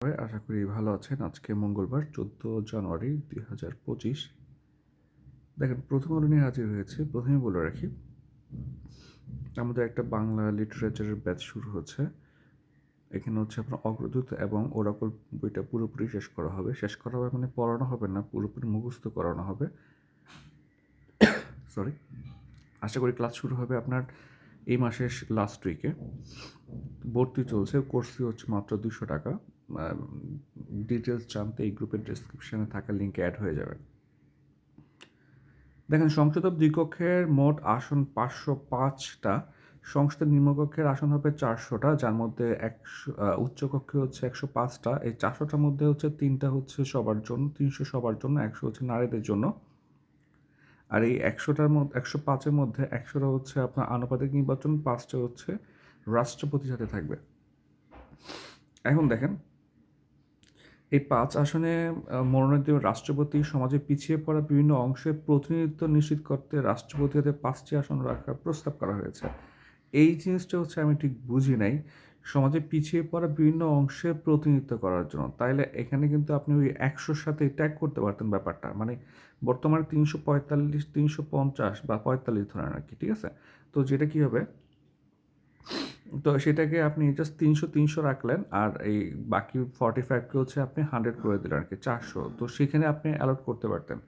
সবাই আশা করি ভালো আছেন। আজকে মঙ্গলবার, চোদ্দ জানুয়ারি দুই হাজার পঁচিশ। দেখেন, প্রথম আলো নিয়ে হাজির হয়েছে। প্রথমে বলে রাখি, আমাদের একটা বাংলা লিটারেচারের ব্যাচ শুরু হচ্ছে। এখানে হচ্ছে আপনার অগ্রদূত এবং ওরাকল বইটা পুরোপুরি শেষ করা হবে। শেষ করা হবে মানে পড়ানো হবে না, পুরোপুরি মুখস্থ করানো হবে। সরি আশা করি ক্লাস শুরু হবে আপনার এই মাসের লাস্ট উইকে ভর্তি চলছে কোর্স হচ্ছে মাত্র দুশো টাকা। ডিটেলস জানতে এই গ্রুপের ডিসক্রিপশনে থাকা লিঙ্কে অ্যাড হয়ে যাবে। দেখেন সংসদ দ্বিকক্ষের মোট আসন পাঁচশো পাঁচটা, সংসদের নিম্নকক্ষের আসন হবে চারশোটা, যার মধ্যে একশো উচ্চকক্ষে হচ্ছে একশো পাঁচটা, এই চারশোটার মধ্যে হচ্ছে তিনটা হচ্ছে সবার জন্য, তিনশো সবার জন্য, একশো হচ্ছে নারীদের জন্য। আর এই একশোটার মধ্যে একশো পাঁচের মধ্যে একশোটা হচ্ছে আপনার আনুপাতিক নির্বাচন, পাঁচটা হচ্ছে রাষ্ট্রপতির সাথে থাকবে। এখন দেখেন এই পাঁচ আসনে মনোনীত রাষ্ট্রপতি সমাজে পিছিয়ে পড়া বিভিন্ন অংশে প্রতিনিধিত্ব নিশ্চিত করতে রাষ্ট্রপতি হাতে পাঁচটি আসন রাখার প্রস্তাব করা হয়েছে। এই জিনিসটা হচ্ছে আমি ঠিক বুঝি নাই। সমাজে পিছিয়ে পড়া বিভিন্ন অংশে প্রতিনিধিত্ব করার জন্য। তাইলে এখানে কিন্তু আপনি ওই একশোর সাথে ট্যাগ করতে পারতেন ব্যাপারটা। মানে বর্তমানে তিনশো পঁয়তাল্লিশ, তিনশো পঞ্চাশ বা পঁয়তাল্লিশ ধরেন আর কি, ঠিক আছে? তো যেটা কী হবে? তো সেটাকে আপনি জাস্ট তিনশো তিনশো রাখলেন আর এই বাকি ফর্টি ফাইভকে হচ্ছে আপনি হান্ড্রেড করে দিলেন আর কি চারশো। তো সেখানে আপনি অ্যালট করতে পারতেন।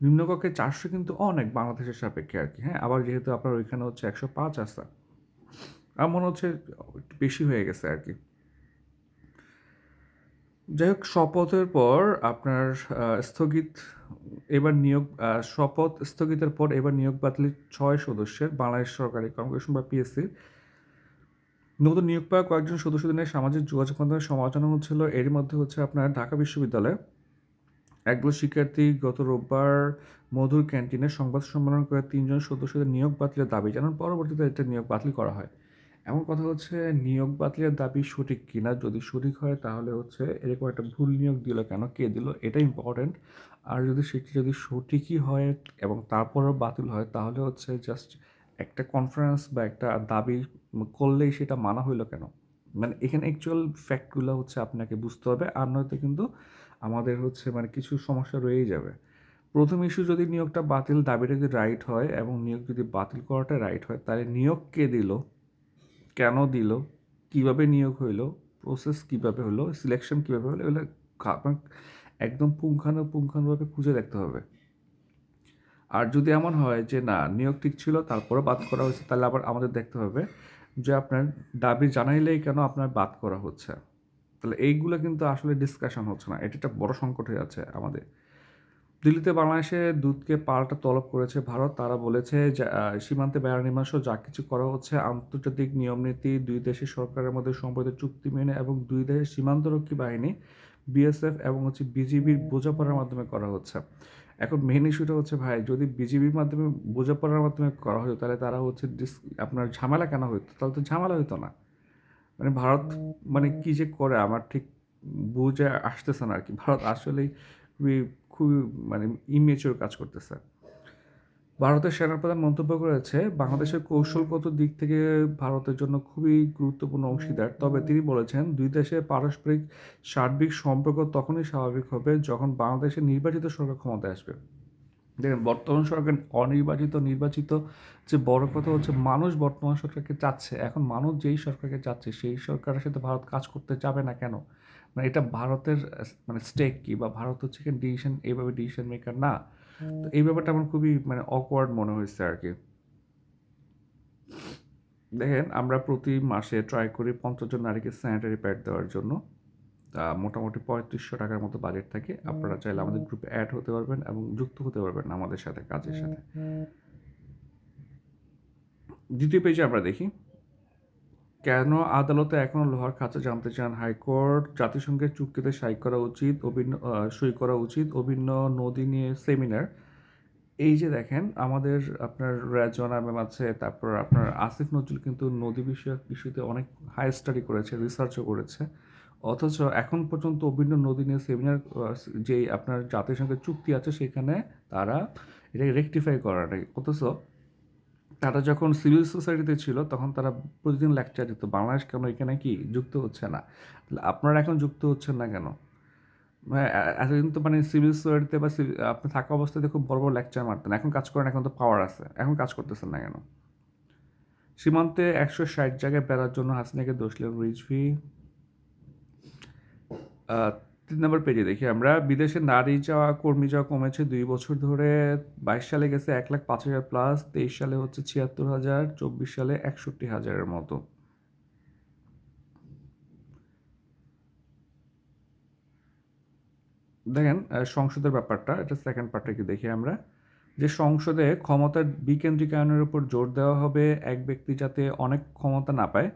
নিম্নকক্ষে চারশো কিন্তু অনেক বাংলাদেশের সাপেক্ষে আর কি হ্যাঁ? আবার যেহেতু আপনার ওইখানে হচ্ছে একশো পাঁচ আসা আমার মনে হচ্ছে বেশি হয়ে গেছে আর কি যাই হোক, শপথের পর আপনার স্থগিত, এবার নিয়োগ শপথ স্থগিতের পর এবার নিয়োগ বাতিল ছয় সদস্যের বাংলাদেশ সরকারি কর্পোরেশন বা পিএসসির নতুন নিয়োগ পাওয়া কয়েকজন সদস্যদের সামাজিক যোগাযোগ মাধ্যমে সমালোচনা হচ্ছিল। এরই মধ্যে হচ্ছে আপনার ঢাকা বিশ্ববিদ্যালয়ে একদল শিক্ষার্থী গত রোববার মধুর ক্যান্টিনে সংবাদ সম্মেলন করে তিনজন সদস্যদের নিয়োগ বাতিলের দাবি জানান। পরবর্তীতে এটা নিয়োগ বাতিল করা হয়। এমন কথা হচ্ছে, নিয়োগ বাতিলের দাবি সঠিক কিনা যদি সঠিক হয় তাহলে হচ্ছে এরকম একটা ভুল নিয়োগ দিল কেন, কে দিল এটা ইম্পর্ট্যান্ট আর যদি সেটি যদি সঠিকই হয় এবং তারপরও বাতিল হয় তাহলে হচ্ছে জাস্ট একটা কনফারেন্স বা একটা দাবি করলেই সেটা মানা হইল কেন? মানে এখানে অ্যাকচুয়াল ফ্যাক্টগুলো হচ্ছে আপনাকে বুঝতে হবে, আর নয়তো কিন্তু আমাদের হচ্ছে মানে কিছু সমস্যা রয়েই যাবে। প্রথম ইস্যু যদি নিয়োগটা বাতিল দাবিটা যদি রাইট হয় এবং নিয়োগ যদি বাতিল করাটা রাইট হয়, তাহলে নিয়োগ কে দিল? কেন দিল? কীভাবে নিয়োগ হইল? প্রসেস কীভাবে হলো সিলেকশন কীভাবে হলো এগুলো একদম পুঙ্খানুপুঙ্খানুভাবে খুঁজে দেখতে হবে। আর যদি এমন হয় যে না, নিয়োগ ঠিক ছিল তারপরে বাদ করা হয়েছে, তাহলে আবার আমাদের দেখতে হবে যে আপনার দাবি জানাইলেই কেন আপনার বাদ করা হচ্ছে? তাহলে এইগুলো কিন্তু আসলে ডিসকাশন হচ্ছে না। এটা একটা বড় সংকট হয়ে আছে আমাদের। দিল্লিতে বাংলাদেশে দুধকে পাল্টা তলব করেছে ভারত। তারা বলেছে সীমান্তে বেড়া নির্মাণ যা কিছু করা হচ্ছে, আন্তর্জাতিক নিয়মনীতি, দুই দেশের সরকারের মধ্যে সম্পর্কে চুক্তি মেনে এবং দুই দেশের সীমান্তরক্ষী বাহিনী বিএসএফ এবং হচ্ছে বিজিবির বোঝাপড়ার মাধ্যমে করা হচ্ছে। এখন মেন ইস্যুটা হচ্ছে ভাই যদি বিজিবির মাধ্যমে বোঝাপড়ার মাধ্যমে করা হতো তাহলে তারা হচ্ছে আপনার ঝামেলা কেন হইতো? তাহলে তো ঝামেলা হইতো না। মানে ভারত মানে কি যে করে আমার ঠিক বুঝে আসতেছে না আর কি ভারত আসলেই খুবই খুবই মানে ইমেচিওর কাজ করতেছে। ভারতের সেনাপ্রধান মন্তব্য করেছে, বাংলাদেশের কৌশলগত দিক থেকে ভারতের জন্য খুবই গুরুত্বপূর্ণ অংশীদার। তবে তিনি বলেছেন, দুই দেশের পারস্পরিক সার্বিক সম্পর্ক তখনই স্বাভাবিক হবে যখন বাংলাদেশের নির্বাচিত সরকার ক্ষমতায় আসবে। দেখেন, বর্তমান সরকার অনির্বাচিত, নির্বাচিত যে বড় কথা হচ্ছে, মানুষ বর্তমান সরকারকে চাচ্ছে। এখন মানুষ যেই সরকারকে চাচ্ছে, সেই সরকারের সাথে ভারত কাজ করতে যাবে না কেন? মানে এটা ভারতের মানে স্টেক কি বা ভারত হচ্ছে কি ডিসিশন এইভাবে ডিসিশন মেকার না। তো এই ব্যাপারটা আমার খুবই মানে অকওয়ার্ড মনে হয়েছে আর কি। দেখেন আমরা প্রতি মাসে ট্রাই করি পঞ্চাশ জন নারীকে স্যানিটারি প্যাড দেওয়ার জন্য। মোটামুটি পঁয়ত্রিশশো টাকার মতো বাজেট থাকে। আপনারা চাইলে আমাদের গ্রুপে অ্যাড হতে পারবেন এবং যুক্ত হতে পারবেন আমাদের সাথে কাজের সাথে। দ্বিতীয় পেজে আমরা দেখি। কেন আদালতে এখনও লোহার খাঁচা জানতে চান হাইকোর্ট? জাতিসংঘের চুক্তিতে সই করা উচিত, অভিন্ন সই করা উচিত, অভিন্ন নদী নিয়ে সেমিনার। এই যে দেখেন, আমাদের আপনার রেজনা ম্যাম আছে, তারপর আপনার আসিফ নজরুল কিন্তু নদী বিষয়ক ইস্যুতে অনেক হাই স্টাডি করেছে রিসার্চও করেছে। অথচ এখন পর্যন্ত অভিন্ন নদী নিয়ে সেমিনার যেই আপনার জাতিসংঘের চুক্তি আছে, সেখানে তারা এটাকে রেকটিফাই করাটাই অথচ তারা যখন সিভিল সোসাইটিতে ছিল, তখন তারা প্রতিদিন লেকচার দিত। বাংলাদেশ কেন এখানে কি যুক্ত হচ্ছে না? তাহলে আপনারা এখন যুক্ত হচ্ছেন না কেন? মানে এতদিন তো মানে সিভিল সোসাইটিতে বা আপনি থাকা অবস্থাতে খুব বড় বড় লেকচার মারতেন। এখন কাজ করেন, এখন তো পাওয়ার আছে। এখন কাজ করতেছেন না কেন? সীমান্তে একশো ষাট জায়গায় বেড়ার জন্য হাসিনাকে দোষ দিলেন রিজভি। তিন নম্বর পেজে দেখি আমরা, বিদেশে নারী যাওয়া কর্মী যাওয়া কমেছে দুই বছর ধরে, বাইশ সালে গেছে এক লাখ পাঁচ হাজার প্লাস তেইশ সালে হচ্ছে ছিয়াত্তর হাজার, চব্বিশ সালে একষট্টি হাজারের মতো। দেখেন সংসদের ব্যাপারটা, এটা সেকেন্ড পার্টটা কি দেখি আমরা, যে সংসদে ক্ষমতার বিকেন্দ্রীকরণের উপর জোর দেওয়া হবে, এক ব্যক্তি যাতে অনেক ক্ষমতা না পায়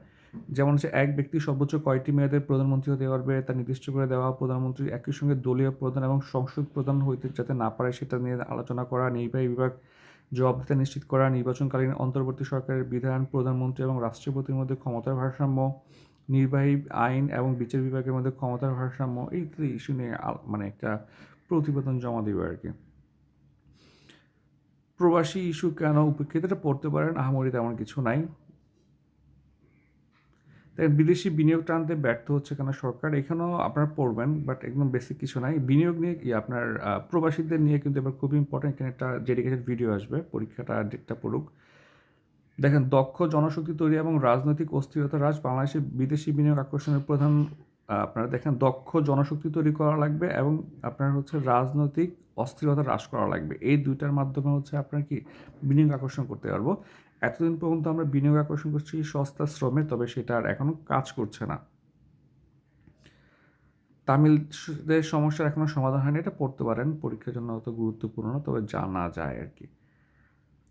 যেমন হচ্ছে এক ব্যক্তি সর্বোচ্চ কয়টি মেয়াদের প্রধানমন্ত্রী হতে পারবে, তা নির্দিষ্ট করে দেওয়া প্রধানমন্ত্রী একই সঙ্গে দলীয় প্রধান এবং সংসদ প্রধান হইতে যাতে না পারে সেটা নিয়ে আলোচনা করা, নির্বাহী বিভাগ জবাবদিহিতা নিশ্চিত করা, নির্বাচনকালীন অন্তর্বর্তী সরকারের বিধান, প্রধানমন্ত্রী এবং রাষ্ট্রপতির মধ্যে ক্ষমতার ভারসাম্য, নির্বাহী আইন এবং বিচার বিভাগের মধ্যে ক্ষমতার ভারসাম্য, এই ইস্যু নিয়ে মানে একটা প্রতিবেদন জমা দেবে আর কি। প্রবাসী ইস্যু কেন উপেক্ষিত? এটা পড়তে পারেন, আহামরি তেমন কিছু নাই। তাই বিদেশি বিনিয়োগ টানতে ব্যর্থ হচ্ছে কেন সরকার? এখানেও আপনারা পড়বেন বাট একদম বেসিক কিছু নাই। বিনিয়োগ নিয়ে আপনার প্রবাসীদের নিয়ে কিন্তু এবার খুবই ইম্পর্টেন্ট এখানে একটা ডেডিকেটেড ভিডিও আসবে, পরীক্ষাটা ডেটটা পড়ুক। দেখেন, দক্ষ জনশক্তি তৈরি এবং রাজনৈতিক অস্থিরতা হ্রাস বাংলাদেশে বিদেশি বিনিয়োগ আকর্ষণের প্রধান আপনারা দেখেন দক্ষ জনশক্তি তৈরি করা লাগবে এবং আপনার হচ্ছে রাজনৈতিক অস্থিরতা হ্রাস করা লাগবে। এই দুইটার মাধ্যমে হচ্ছে আপনার কি বিনিয়োগ আকর্ষণ করতে পারব। এতদিন পর্যন্ত আমরা বিনিয়োগ আকর্ষণ করছি সস্তা শ্রমে, তবে সেটা আর এখনও কাজ করছে না। তামিলদের সমস্যার এখনও সমাধান হয়নি, এটা পড়তে পারেন। পরীক্ষার জন্য অত গুরুত্বপূর্ণ তবে জানা যায় আর কি।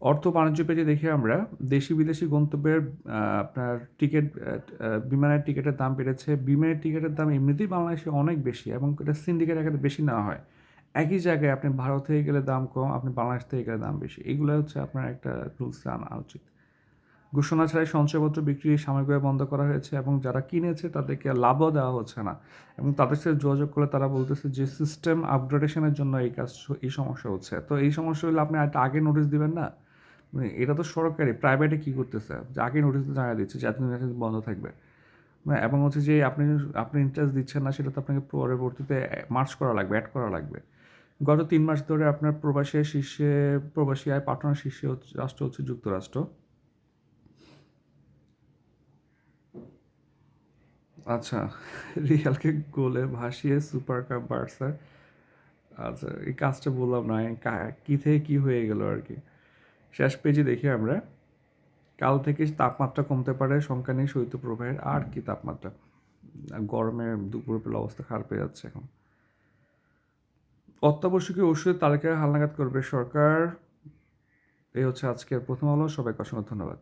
অর্থ বাণিজ্য পেজে দেখি আমরা দেশি বিদেশি গন্তব্যের আপনার টিকিট বিমানের টিকিটের দাম বেড়েছে। বিমানের টিকিটের দাম এমনিতেই বাংলাদেশে অনেক বেশি এবং এটা সিন্ডিকেট আকারে বেশি না হয়। একই জায়গায় আপনি ভারত থেকে গেলে দাম কম, আপনি বাংলাদেশ থেকে গেলে দাম বেশি। এগুলো হচ্ছে আপনার একটা রুলস আনা উচিত ঘোষণা ছাড়াই সঞ্চয়পত্র বিক্রি সাময়িকভাবে বন্ধ করা হয়েছে এবং যারা কিনেছে তাদেরকে লাভও দেওয়া হচ্ছে না এবং তাদের সাথে যোগাযোগ করলে তারা বলতেছে যে সিস্টেম আপগ্রেডেশনের জন্য এই কাজ, এই সমস্যা হচ্ছে। তো এই সমস্যা হলে আপনি একটা আগে নোটিশ দিবেন না? মানে এটা তো সরকারি প্রাইভেটে কী করতেছে? যে আগে নোটিশ জানিয়ে দিচ্ছে যে এতদিন বন্ধ থাকবে। এবং হচ্ছে যে আপনি আপনি ইন্টারেস্ট দিচ্ছেন না, সেটা তো আপনাকে পরবর্তীতে মার্চ করা লাগবে অ্যাড করা লাগবে। গত তিন মাস ধরে আপনার প্রবাসী শীর্ষে, প্রবাসী আয় পাঠানোর শীর্ষে রাষ্ট্র হচ্ছে যুক্তরাষ্ট্র। আচ্ছা রিয়ালকে গোলে ভাসিয়ে সুপার কাপ বার্সার। আচ্ছা এই কাজটা বললাম না কি থেকে কী হয়ে গেল আর কি? শেষ পেজে দেখি আমরা, কাল থেকে তাপমাত্রা কমতে পারে সংখ্যা নেই শৈত্যপ্রবাহের আর কি তাপমাত্রা? গরমে দুপুরবেলা অবস্থা খারাপ হয়ে যাচ্ছে এখন। অত্যাবশ্যকীয় ওষুধের তালিকায় হালনাগাদ করবে সরকার। এই হচ্ছে আজকের প্রথম আলো, সবাইকে অসংখ্য ধন্যবাদ।